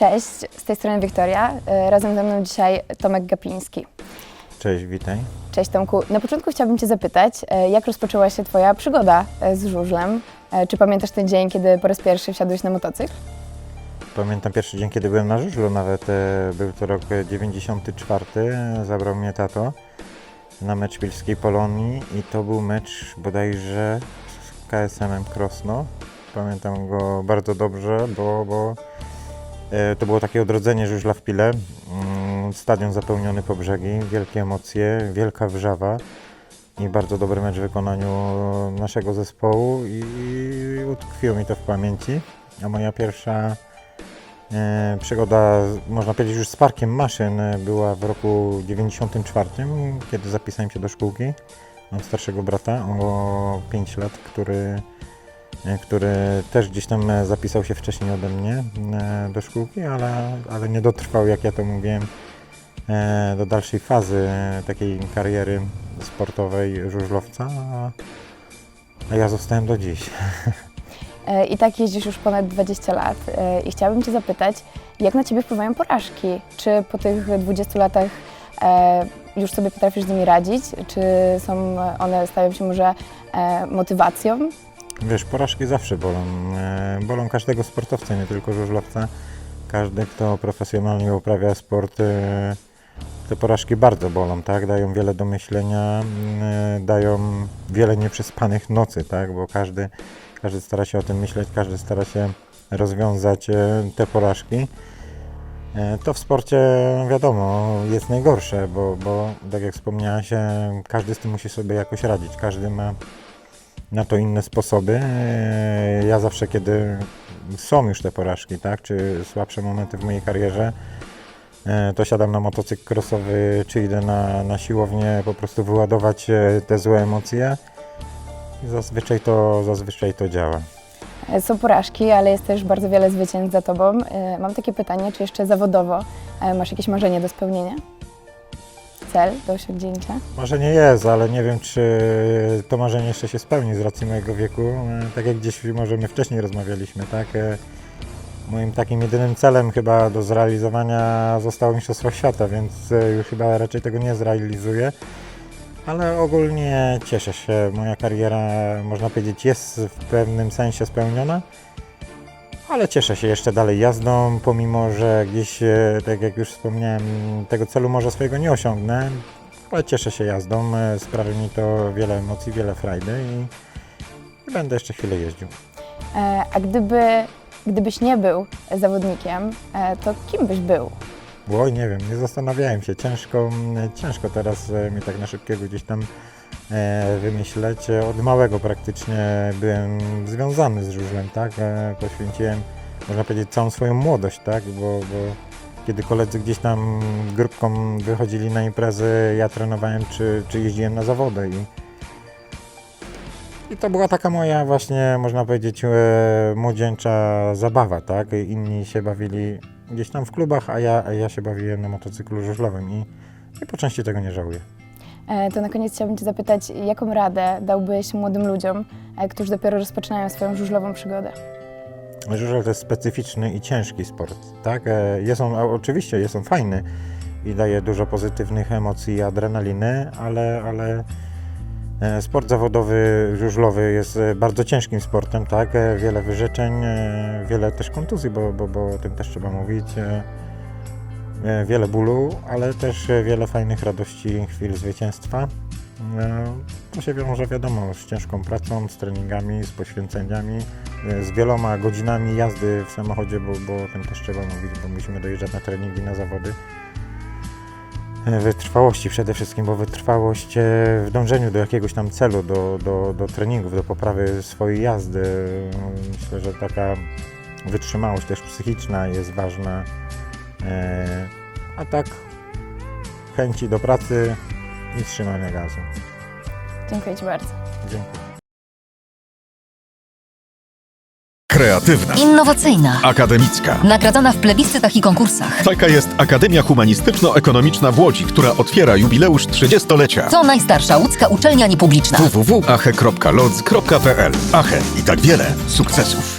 Cześć, z tej strony Wiktoria. E, Razem ze mną dzisiaj Tomek Gapiński. Cześć, witaj. Cześć Tomku. Na początku chciałabym Cię zapytać, e, jak rozpoczęła się Twoja przygoda e, z żużlem? Czy pamiętasz ten dzień, kiedy po raz pierwszy wsiadłeś na motocykl? Pamiętam pierwszy dzień, kiedy byłem na żużlu, nawet był to rok e, 94. e, Zabrał mnie tato na mecz Pilskiej Polonii i to był mecz bodajże z KSM-em Krosno. Pamiętam go bardzo dobrze, bo, bo to było takie odrodzenie żużla w Pile. Mm, Stadion zapełniony po brzegi, wielkie emocje, wielka wrzawa i bardzo dobry mecz w wykonaniu naszego zespołu i utkwiło mi to w pamięci. A moja pierwsza E, Przygoda, można powiedzieć, już z parkiem maszyn e, była w roku 94, kiedy zapisałem się do szkółki. Mam starszego brata o 5 lat, który, e, który też gdzieś tam e, zapisał się wcześniej ode mnie e, do szkółki, ale, ale nie dotrwał, jak ja to mówiłem, e, do dalszej fazy e, takiej kariery sportowej żużlowca, a, ja zostałem do dziś. E, I tak jeździsz już ponad 20 lat E, i chciałabym Cię zapytać, jak na Ciebie wpływają porażki? Czy po tych 20 latach e, już sobie potrafisz z nimi radzić? Czy są one, stają się może e, motywacją? Wiesz, porażki zawsze bolą. E, Bolą każdego sportowca, nie tylko żużlowca. Każdy, kto profesjonalnie uprawia sport, e, te porażki bardzo bolą, tak? Dają wiele do myślenia, e, dają wiele nieprzespanych nocy, tak? Bo każdy, każdy stara się o tym myśleć, każdy stara się rozwiązać te porażki. To w sporcie, wiadomo, jest najgorsze, bo, bo tak jak wspomniałaś, każdy z tym musi sobie jakoś radzić. Każdy ma na to inne sposoby. E, Ja zawsze, kiedy są już te porażki, tak, czy słabsze momenty w mojej karierze, e, to siadam na motocykl crossowy, czy idę na, na siłownię po prostu wyładować e, te złe emocje. I zazwyczaj to, zazwyczaj to działa. Są porażki, ale jest też bardzo wiele zwycięstw za Tobą. Mam takie pytanie, czy jeszcze zawodowo masz jakieś marzenie do spełnienia? Cel do osiągnięcia? Marzenie jest, ale nie wiem, czy to marzenie jeszcze się spełni z racji mojego wieku. E, Tak jak gdzieś może my wcześniej rozmawialiśmy, tak? E, Moim takim jedynym celem chyba do zrealizowania zostało Mistrzostwo Świata, więc e, już chyba raczej tego nie zrealizuję. Ale ogólnie cieszę się. Moja kariera, można powiedzieć, jest w pewnym sensie spełniona. Ale cieszę się jeszcze dalej jazdą, pomimo że gdzieś, e, tak jak już wspomniałem, tego celu może swojego nie osiągnę, ale cieszę się jazdą. e, Sprawia mi to wiele emocji, wiele frajdy i, i będę jeszcze chwilę jeździł. E, A gdyby, gdybyś nie był zawodnikiem, to kim byś był? Oj, nie wiem, nie zastanawiałem się. Ciężko, ciężko teraz mi tak na szybkiego gdzieś tam wymyśleć. E, Od małego praktycznie byłem związany z żużlem, tak? E, Poświęciłem, można powiedzieć, całą swoją młodość, tak? Bo, bo kiedy koledzy gdzieś tam grupką wychodzili na imprezy, ja trenowałem czy, czy jeździłem na zawody i i to była taka moja właśnie, można powiedzieć, e, młodzieńcza zabawa, tak? Inni się bawili gdzieś tam w klubach, a ja, a ja się bawiłem na motocyklu żużlowym i, i po części tego nie żałuję. E, To na koniec chciałabym Cię zapytać, jaką radę dałbyś młodym ludziom, e, którzy dopiero rozpoczynają swoją żużlową przygodę? Żużel to jest specyficzny i ciężki sport, tak? E, Jest on, oczywiście jest on fajny i daje dużo pozytywnych emocji i adrenaliny, ale, ale sport zawodowy, żużlowy jest bardzo ciężkim sportem, tak? Wiele wyrzeczeń, wiele też kontuzji, bo, bo, bo o tym też trzeba mówić. E, Wiele bólu, ale też e, wiele fajnych radości, chwil zwycięstwa. E, To się wiąże, wiadomo, z ciężką pracą, z treningami, z poświęceniami, z wieloma godzinami jazdy w samochodzie, bo, bo o tym też trzeba mówić, bo musimy dojeżdżać na treningi, na zawody. Wytrwałości przede wszystkim, bo wytrwałość w dążeniu do jakiegoś tam celu, do, do, do treningów, do poprawy swojej jazdy. Myślę, że taka wytrzymałość też psychiczna jest ważna. A tak chęci do pracy i trzymania gazu. Dziękuję Ci bardzo. Dziękuję. Kreatywna, Innowacyjna. akademicka. Nagradzana w plebiscytach i konkursach. Taka jest Akademia Humanistyczno-Ekonomiczna w Łodzi, która otwiera jubileusz 30-lecia. To najstarsza łódzka uczelnia niepubliczna. www.ache.lodz.pl Ache i tak wiele sukcesów.